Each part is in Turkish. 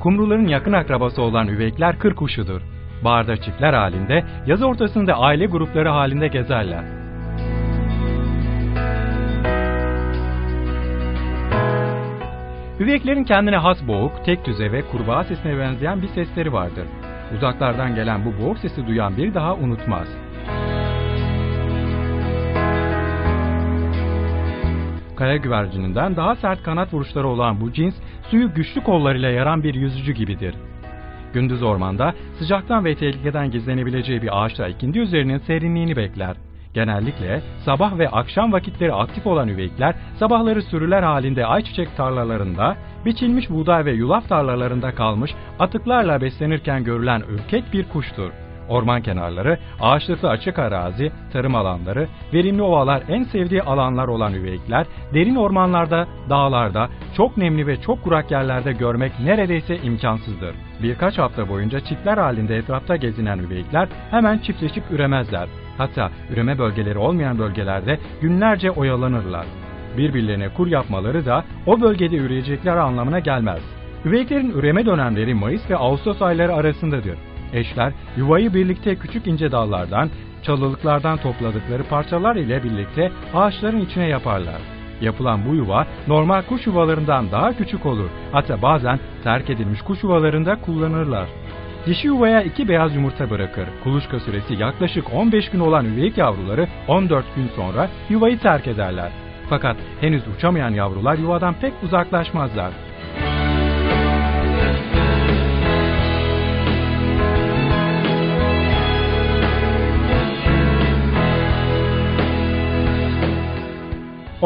kumruların yakın akrabası olan üveykler kır kuşudur. Bağırda çiftler halinde, yaz ortasında aile grupları halinde gezerler. Üveklerin kendine has boğuk, tek düze ve kurbağa sesine benzeyen bir sesleri vardır. Uzaklardan gelen bu boğuk sesi duyan bir daha unutmaz. Kaya güvercininden daha sert kanat vuruşları olan bu cins, suyu güçlü kollarıyla yaran bir yüzücü gibidir. Gündüz ormanda sıcaktan ve tehlikeden gizlenebileceği bir ağaçta ikindi üzerinin serinliğini bekler. Genellikle sabah ve akşam vakitleri aktif olan üveyikler sabahları sürüler halinde ayçiçek tarlalarında, biçilmiş buğday ve yulaf tarlalarında kalmış atıklarla beslenirken görülen ürkek bir kuştur. Orman kenarları, ağaçlıklı açık arazi, tarım alanları, verimli ovalar en sevdiği alanlar olan üveyikler, derin ormanlarda, dağlarda, çok nemli ve çok kurak yerlerde görmek neredeyse imkansızdır. Birkaç hafta boyunca çiftler halinde etrafta gezinen üveyikler hemen çiftleşip üremezler. Hatta üreme bölgeleri olmayan bölgelerde günlerce oyalanırlar. Birbirlerine kur yapmaları da o bölgede üreyecekler anlamına gelmez. Üveyiklerin üreme dönemleri Mayıs ve Ağustos ayları arasındadır. Eşler yuvayı birlikte küçük ince dallardan, çalılıklardan topladıkları parçalar ile birlikte ağaçların içine yaparlar. Yapılan bu yuva normal kuş yuvalarından daha küçük olur. Hatta bazen terk edilmiş kuş yuvalarında kullanırlar. Dişi yuvaya iki beyaz yumurta bırakır. Kuluçka süresi yaklaşık 15 gün olan üveyik yavruları 14 gün sonra yuvayı terk ederler. Fakat henüz uçamayan yavrular yuvadan pek uzaklaşmazlar.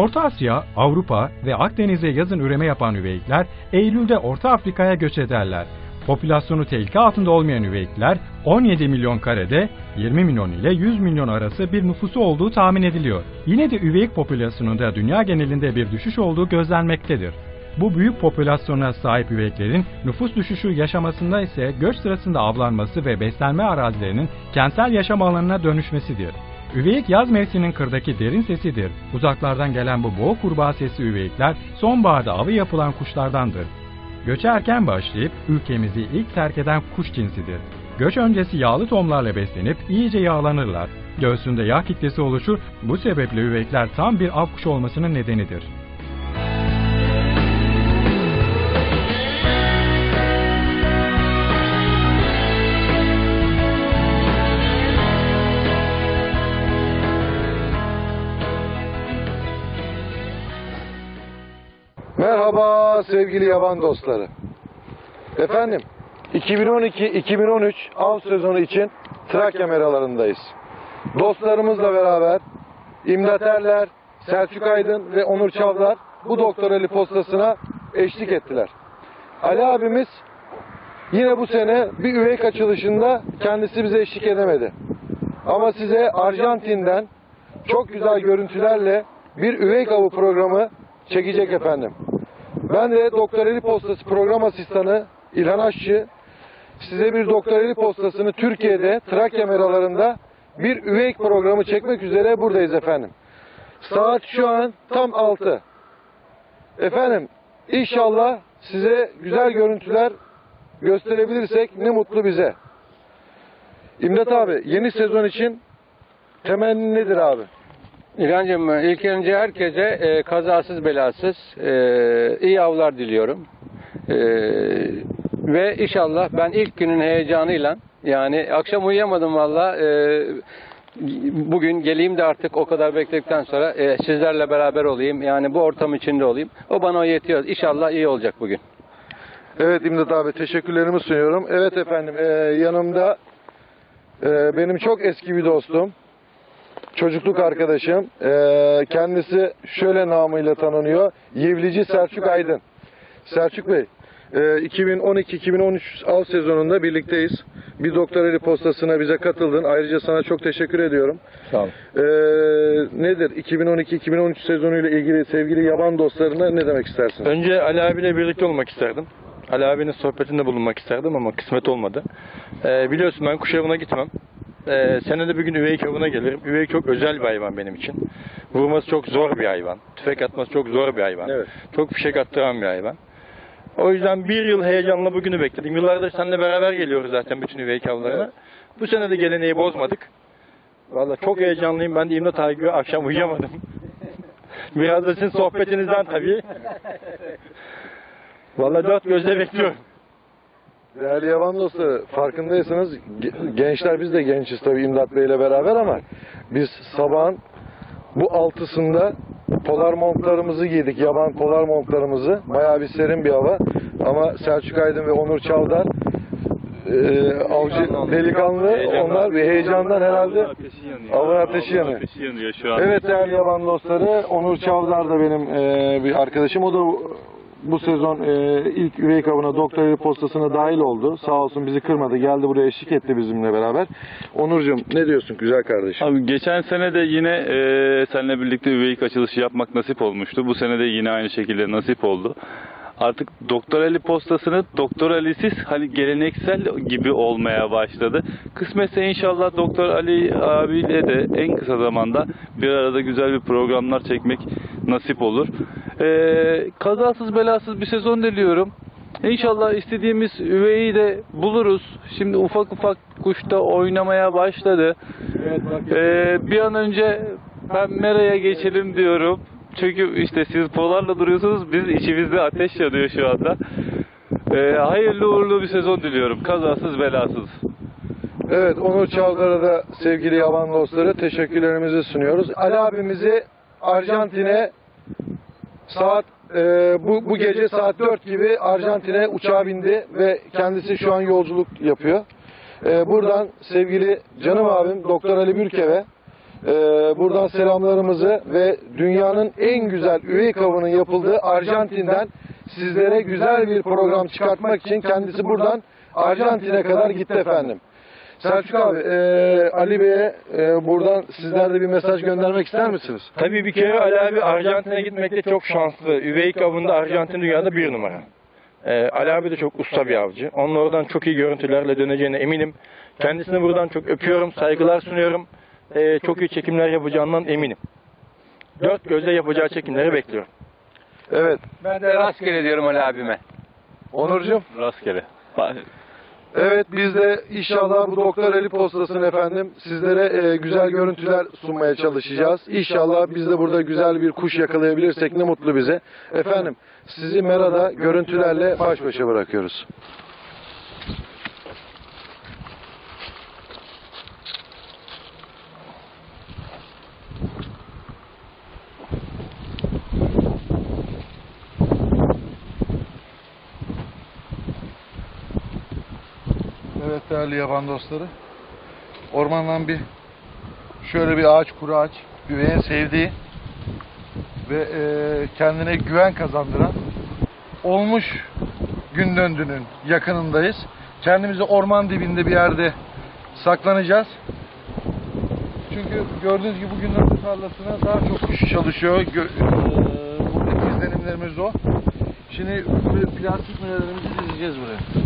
Orta Asya, Avrupa ve Akdeniz'e yazın üreme yapan üveyikler Eylül'de Orta Afrika'ya göç ederler. Popülasyonu tehlike altında olmayan üveyikler 17 milyon karede 20 milyon ile 100 milyon arası bir nüfusu olduğu tahmin ediliyor. Yine de üveyik popülasyonunda dünya genelinde bir düşüş olduğu gözlenmektedir. Bu büyük popülasyona sahip üveyiklerin nüfus düşüşü yaşamasında ise göç sırasında avlanması ve beslenme arazilerinin kentsel yaşam alanına dönüşmesidir. Üveyik yaz mevsiminin kırdaki derin sesidir. Uzaklardan gelen bu boğuk kurbağa sesi üveyikler sonbaharda avı yapılan kuşlardandır. Göçe erken başlayıp ülkemizi ilk terk eden kuş cinsidir. Göç öncesi yağlı tohumlarla beslenip iyice yağlanırlar. Göğsünde yağ kitlesi oluşur, bu sebeple üveyikler tam bir av kuşu olmasının nedenidir. Merhaba sevgili yaban dostları. Efendim 2012-2013 av sezonu için Trakya meralarındayız. Dostlarımızla beraber İmdat Erler, Selçuk Aydın ve Onur Çavdar bu Doktor Ali postasına eşlik ettiler. Ali abimiz yine bu sene bir üveyik açılışında kendisi bize eşlik edemedi. Ama size Arjantin'den çok güzel görüntülerle bir üveyik avı programı çekecek efendim. Ben de Doktor Eli Postası program asistanı İlhan Aşçı size bir Doktor Eli Postası'nı Türkiye'de Trakya meralarında bir üveyik programı çekmek üzere buradayız efendim. Saat şu an tam 6. Efendim inşallah size güzel görüntüler gösterebilirsek ne mutlu bize. İmdat abi yeni sezon için temenni nedir abi? İlhancığım ilk önce herkese e, kazasız belasız e, iyi avlar diliyorum. E, ve inşallah ben ilk günün heyecanıyla yani akşam uyuyamadım valla e, bugün geleyim de artık o kadar bekledikten sonra e, sizlerle beraber olayım. Yani bu ortam içinde olayım. O bana yetiyor. İnşallah iyi olacak bugün. Evet İmdat abi teşekkürlerimi sunuyorum. Evet efendim e, yanımda e, benim çok eski bir dostum. Çocukluk arkadaşım. E, kendisi şöyle namıyla tanınıyor. Yevlici Selçuk Aydın. Selçuk Bey e, 2012-2013 av sezonunda birlikteyiz. Bir Doktor Eli postasına bize katıldın. Ayrıca sana çok teşekkür ediyorum. Sağ ol. E, nedir 2012-2013 sezonuyla ilgili sevgili yaban dostlarına ne demek istersin? Önce Ali abiyle birlikte olmak isterdim. Ali abinin sohbetinde bulunmak isterdim ama kısmet olmadı. Ee, biliyorsun ben kuş avına gitmem. Ee, senede bir gün üveyik avına gelirim. Üveyik çok özel bir hayvan benim için. Vurması çok zor bir hayvan. Tüfek atması çok zor bir hayvan. Evet. Çok fişek attıran bir hayvan. O yüzden bir yıl heyecanla bugünü bekledim. Yıllardır seninle beraber geliyoruz zaten bütün üvey avlarına. Bu sene de geleneği bozmadık. Vallahi çok heyecanlıyım. Ben de İmdat Aygü akşam uyuyamadım. Biraz da sizin sohbetinizden tabii. Vallahi dört gözle bekliyorum. Değerli yaban dostları farkındaysanız ge- gençler biz de gençiz tabii İmdat Bey ile beraber ama biz sabahın bu altısında polar montlarımızı giydik. Yaban polar montlarımızı. Bayağı bir serin bir hava. Ama Selçuk Aydın ve Onur Çavdar e, avcı delikanlı onlar bir heyecandan herhalde avın ateşi yanıyor. Yanıyor. Evet değerli yaban dostları Onur Çavdar da benim e, bir arkadaşım. O da bu- sezon e, ilk üvey kabına doktor postasına dahil oldu. Sağ olsun bizi kırmadı. Geldi buraya eşlik etti bizimle beraber. Onurcuğum ne diyorsun güzel kardeşim? Abi geçen sene de yine e, seninle birlikte üveyik açılışı yapmak nasip olmuştu. Bu sene de yine aynı şekilde nasip oldu. Artık Doktor Ali postasını Doktor Ali'siz hani geleneksel gibi olmaya başladı. Kısmetse inşallah Doktor Ali abiyle de en kısa zamanda bir arada güzel bir programlar çekmek nasip olur. E, kazasız belasız bir sezon diliyorum. İnşallah istediğimiz üveyi de buluruz. Şimdi ufak ufak kuşta oynamaya başladı. Ee, bir an önce ben Mera'ya geçelim diyorum. Çünkü işte siz polarla duruyorsunuz, biz içimizde ateş yanıyor şu anda. Ee, hayırlı uğurlu bir sezon diliyorum. Kazasız belasız. Evet Onur Çavdar'a da sevgili yaban dostları teşekkürlerimizi sunuyoruz. Ali abimizi Arjantin'e saat e, bu, bu gece saat 4 gibi Arjantin'e uçağa bindi ve kendisi şu an yolculuk yapıyor. E, buradan sevgili canım abim Doktor Ali Bürkev'e e, buradan selamlarımızı ve dünyanın en güzel üvey kavının yapıldığı Arjantin'den sizlere güzel bir program çıkartmak için kendisi buradan Arjantin'e kadar gitti efendim. Selçuk abi, e, Ali Bey'e e, buradan sizler de bir mesaj göndermek ister misiniz? Tabii bir kere Ali abi Arjantin'e gitmekte çok şanslı. Üveyik avında Arjantin dünyada bir numara. Ee, Ali abi de çok usta bir avcı. Onun oradan çok iyi görüntülerle döneceğine eminim. Kendisine buradan çok öpüyorum, saygılar sunuyorum. Ee, çok iyi çekimler yapacağından eminim. Dört gözle yapacağı çekimleri bekliyorum. Evet, Ben de rastgele diyorum Ali abime. Onurcuğum. Rastgele. Evet, biz de inşallah bu Doktor Ali postasını efendim sizlere e, güzel görüntüler sunmaya çalışacağız. İnşallah biz de burada güzel bir kuş yakalayabilirsek ne mutlu bize. Efendim, sizi Mera'da görüntülerle baş başa bırakıyoruz. Evet değerli yaban dostları. Ormandan bir şöyle bir ağaç kuru ağaç güveyin sevdiği ve e, kendine güven kazandıran olmuş gün döndünün yakınındayız. Kendimizi orman dibinde bir yerde saklanacağız. Çünkü gördüğünüz gibi bugün döndü tarlasına daha çok kuş çalışıyor. Gö- e, buradaki izlenimlerimiz o. Şimdi plastik merelerimizi dizeceğiz buraya.